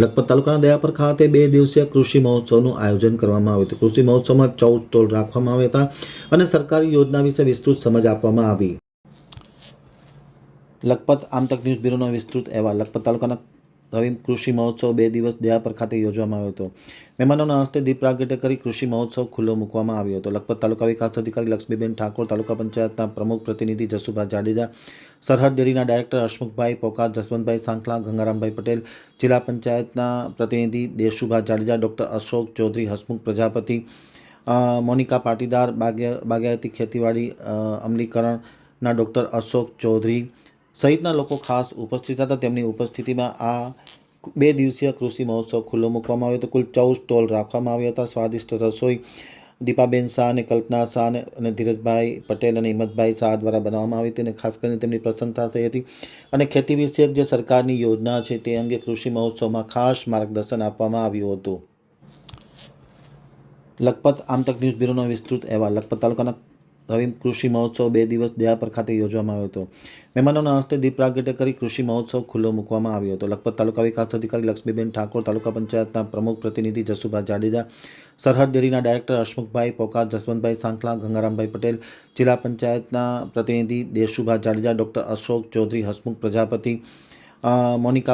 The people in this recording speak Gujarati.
લખપત તાલુકાના દયાપર ખાતે બે દિવસીય કૃષિ મહોત્સવનું આયોજન કરવામાં આવ્યું હતું. કૃષિ મહોત્સવમાં ચૌદ સ્ટોલ રાખવામાં આવ્યા હતા અને સરકારી યોજના વિશે વિસ્તૃત સમજ આપવામાં આવી. લખપત આમતક ન્યૂઝ બ્યુરોનો વિસ્તૃત અહેવાલ. લખપત તાલુકાના રવિ કૃષિ મહોત્સવ બે દિવસ દયાપર ખાતે યોજવામાં આવ્યો હતો. મહેમાનોના હસ્તે દીપ પ્રાગટ્ય કરી કૃષિ મહોત્સવ ખુલ્લો મૂકવામાં આવ્યો હતો. લખપત તાલુકા વિકાસ અધિકારી લક્ષ્મીબેન ઠાકોર, તાલુકા પંચાયતના પ્રમુખ પ્રતિનિધિ જસુભાઈ જાડેજા, સરહદ ડેરીના ડાયરેક્ટર હસમુખભાઈ પોકાર, જસવંતભાઈ સાંખલા, ગંગારામભાઈ પટેલ, જિલ્લા પંચાયતના પ્રતિનિધિ દેશુભાઈ જાડેજા, ડૉક્ટર અશોક ચૌધરી, હસમુખ પ્રજાપતિ મોનિકા પાટીદાર, બાગ્ય, બાગાયતી ખેતીવાડી અમલીકરણના ડૉક્ટર અશોક ચૌધરી સહિતના લોકો ખાસ ઉપસ્થિત હતા. તેમની ઉપસ્થિતિમાં આ બે દિવસીય કૃષિ મહોત્સવ ખુલ્લો મૂકવામાં આવ્યો હતો. કુલ ચૌદ સ્ટોલ રાખવામાં આવ્યા હતા. સ્વાદિષ્ટ રસોઈ દીપાબેન શાહ અને કલ્પના શાહ અને ધીરજભાઈ પટેલ અને હિંમતભાઈ શાહ દ્વારા બનાવવામાં આવી હતી અને ખાસ કરીને તેમની પ્રશંસા થઈ હતી. અને ખેતી વિષયક જે સરકારની યોજના છે તે અંગે કૃષિ મહોત્સવમાં ખાસ માર્ગદર્શન આપવામાં આવ્યું હતું. લખપત આમતક ન્યૂઝ બ્યુરોનો વિસ્તૃત અહેવાલ. લખપત તાલુકાના રવિ કૃષિ મહોત્સવ બે દિવસ દયાપર ખાતે યોજવામાં આવ્યો હતો. મહેમાનોના હસ્તે દીપ પ્રાગટ્ય કરી કૃષિ મહોત્સવ ખુલ્લો મૂકવામાં આવ્યો હતો. લખપત તાલુકા વિકાસ અધિકારી લક્ષ્મીબેન ઠાકોર, તાલુકા પંચાયતના પ્રમુખ પ્રતિનિધિ જસુભાઈ જાડેજા, સરહદ ડેરીના ડાયરેક્ટર હસમુખભાઈ પોકાર, જસવંતભાઈ સાંખલા, ગંગારામભાઈ પટેલ, જિલ્લા પંચાયતના પ્રતિનિધિ દેશુભાઈ જાડેજા, ડૉક્ટર અશોક ચૌધરી, હસમુખ પ્રજાપતિ મોનિકા